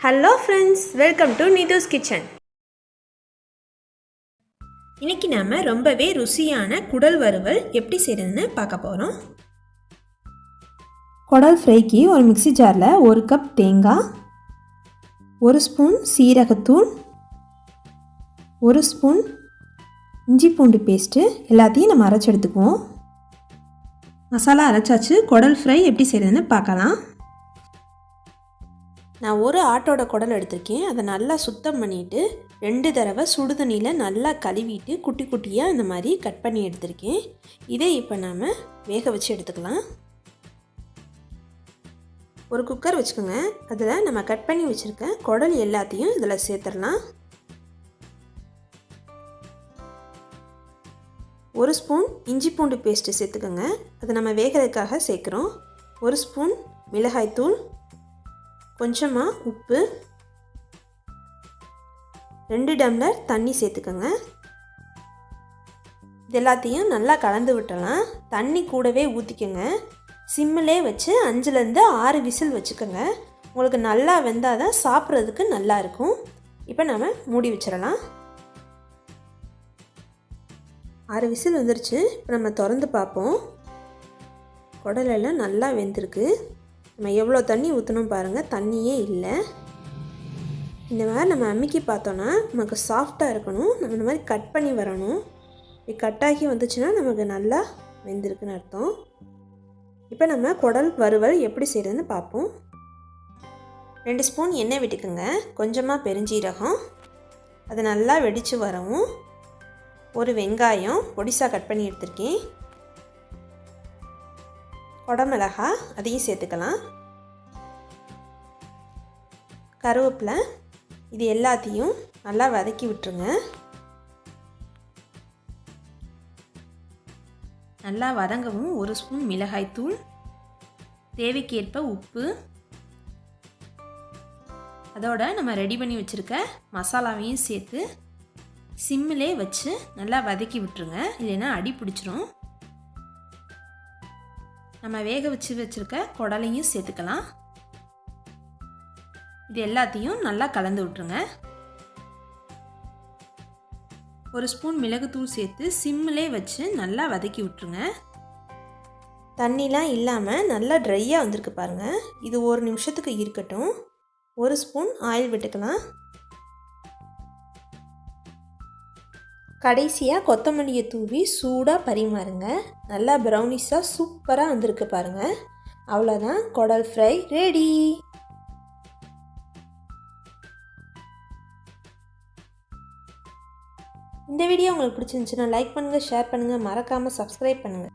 Hello friends welcome to Nithu's kitchen இன்னைக்கு நாம் ரொம்பவே ருசியான குடல் வறுவல் எப்படி செய்கிறதுன்னு பார்க்க போகிறோம் குடல் ஃப்ரைக்கு ஒரு மிக்ஸி ஜாரில் ஒரு கப் தேங்காய் ஒரு ஸ்பூன் சீரகத்தூள் ஒரு ஸ்பூன் இஞ்சி பூண்டு பேஸ்ட்டு எல்லாத்தையும் நம்ம அரைச்சி எடுத்துக்குவோம். மசாலா அரைச்சாச்சு குடல் ஃப்ரை எப்படி செய்கிறதுன்னு பார்க்கலாம். நான் ஒரு ஆட்டோட குடல் எடுத்திருக்கேன். அதை நல்லா சுத்தம் பண்ணிவிட்டு ரெண்டு தடவை சுடுதண்ணியில் நல்லா கழுவிட்டு குட்டி குட்டியாக இந்த மாதிரி கட் பண்ணி எடுத்திருக்கேன். இதை இப்போ நாம் வேக வச்சு எடுத்துக்கலாம். ஒரு குக்கர் வச்சுக்கோங்க. அதில் நம்ம கட் பண்ணி வச்சுருக்க குடல் எல்லாத்தையும் இதில் சேர்த்துடலாம். ஒரு ஸ்பூன் இஞ்சி பூண்டு பேஸ்ட்டு சேர்த்துக்கோங்க. அதை நம்ம வேகிறதுக்காக சேர்க்குறோம். ஒரு ஸ்பூன் மிளகாய்த்தூள் கொஞ்சமாக உப்பு. ரெண்டு டம்ளர் தண்ணி சேர்த்துக்கோங்க. இது எல்லாத்தையும் நல்லா கலந்து விட்டலாம் தண்ணி கூடவே ஊற்றிக்கோங்க சிம்மிலே வச்சு அஞ்சுலேருந்து ஆறு விசில் வச்சுக்கோங்க. உங்களுக்கு நல்லா வெந்தால் தான் சாப்பிட்றதுக்கு நல்லா இருக்கும். இப்போ நம்ம மூடி வச்சிடலாம். ஆறு விசில் வந்துருச்சு. இப்போ நம்ம திறந்து பார்ப்போம். குடலெல்லாம் நல்லா வெந்திருக்கு. நம்ம எவ்வளோ தண்ணி ஊற்றணும் பாருங்கள் தண்ணியே இல்லை. இந்த மாதிரி நம்ம அமுக்கி பார்த்தோன்னா நமக்கு சாஃப்டாக இருக்கணும். நம்ம இந்த மாதிரி கட் பண்ணி வரணும். இப்படி கட்டாகி வந்துச்சுன்னா நமக்கு நல்லா வெந்திருக்குன்னு அர்த்தம். இப்போ நம்ம குடல் வறுவல் எப்படி செய்கிறதுன்னு பார்ப்போம். ரெண்டு ஸ்பூன் எண்ணெய் விட்டுக்குங்க. கொஞ்சமாக பெருஞ்சீரகம். அது நல்லா வெடித்து வரவும். ஒரு வெங்காயம் பொடிசாக கட் பண்ணி எடுத்திருக்கேன். குடமிளகா அதையும் சேர்த்துக்கலாம். கருவேப்பிலை இது எல்லாத்தையும் நல்லா வதக்கி விட்டுருங்க. நல்லா வதங்கவும் ஒரு ஸ்பூன் மிளகாய்த்தூள் தேவைக்கேற்ப உப்பு. அதோட நம்ம ரெடி பண்ணி வச்சுருக்க மசாலாவையும் சேர்த்து சிம்மிலே வச்சு நல்லா வதக்கி விட்டுருங்க. இல்லைன்னா அடி பிடிச்சிரும். நம்ம வேக வச்சு வச்சுருக்க குடலையும் சேர்த்துக்கலாம். இது எல்லாத்தையும் நல்லா கலந்து விட்டுருங்க. ஒரு ஸ்பூன் மிளகுத்தூள் சேர்த்து சிம்மிலே வச்சு நல்லா வதக்கி விட்டுருங்க. தண்ணிலாம் இல்லாமல் நல்லா ட்ரையாக வந்திருக்கு பாருங்கள் இது ஒரு நிமிஷத்துக்கு இருக்கட்டும். ஒரு ஸ்பூன் ஆயில் விட்டுக்கலாம். கடைசியாக கொத்தமல்லியை தூவி சூடாக பரிமாறுங்க நல்லா ப்ரௌனிஸாக சூப்பராக வந்திருக்கு பாருங்கள் அவ்வளோதான் குடல் ஃப்ரை ரெடி இந்த வீடியோ உங்களுக்கு பிடிச்சிருந்துச்சுன்னா லைக் பண்ணுங்கள் ஷேர் பண்ணுங்கள் மறக்காமல் சப்ஸ்கிரைப் பண்ணுங்கள்